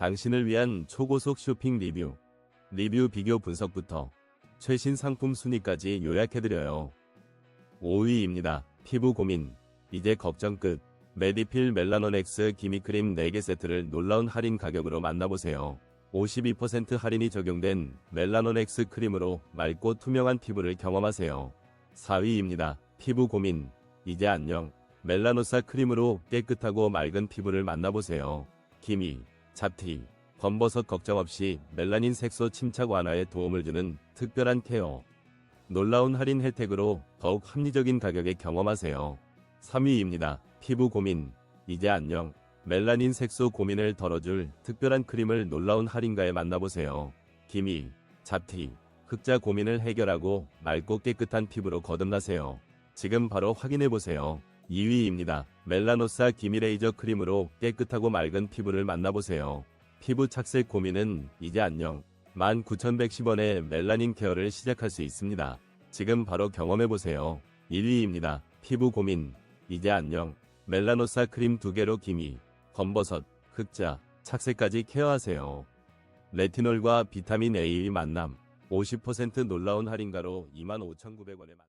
당신을 위한 초고속 쇼핑 리뷰, 리뷰 비교 분석부터 최신 상품 순위까지 요약해드려요. 5위입니다. 피부 고민, 이제 걱정 끝. 메디필 멜라논 X 기미크림 4개 세트를 놀라운 할인 가격으로 만나보세요. 52% 할인이 적용된 멜라논 X 크림으로 맑고 투명한 피부를 경험하세요. 4위입니다. 피부 고민, 이제 안녕. 멜라노사 크림으로 깨끗하고 맑은 피부를 만나보세요. 기미, 잡티, 검버섯 걱정 없이 멜라닌 색소 침착 완화에 도움을 주는 특별한 케어. 놀라운 할인 혜택으로 더욱 합리적인 가격에 경험하세요. 3위입니다. 피부 고민, 이제 안녕. 멜라닌 색소 고민을 덜어줄 특별한 크림을 놀라운 할인가에 만나보세요. 기미, 잡티, 흑자 고민을 해결하고 맑고 깨끗한 피부로 거듭나세요. 지금 바로 확인해보세요. 2위입니다. 멜라노사 기미레이저 크림으로 깨끗하고 맑은 피부를 만나보세요. 피부 착색 고민은 이제 안녕. 19,110원에 멜라닌 케어를 시작할 수 있습니다. 지금 바로 경험해보세요. 1위입니다. 피부 고민, 이제 안녕. 멜라노사 크림 2개로 기미, 검버섯, 흑자, 착색까지 케어하세요. 레티놀과 비타민 A 만남, 50% 놀라운 할인가로 25,900원에 만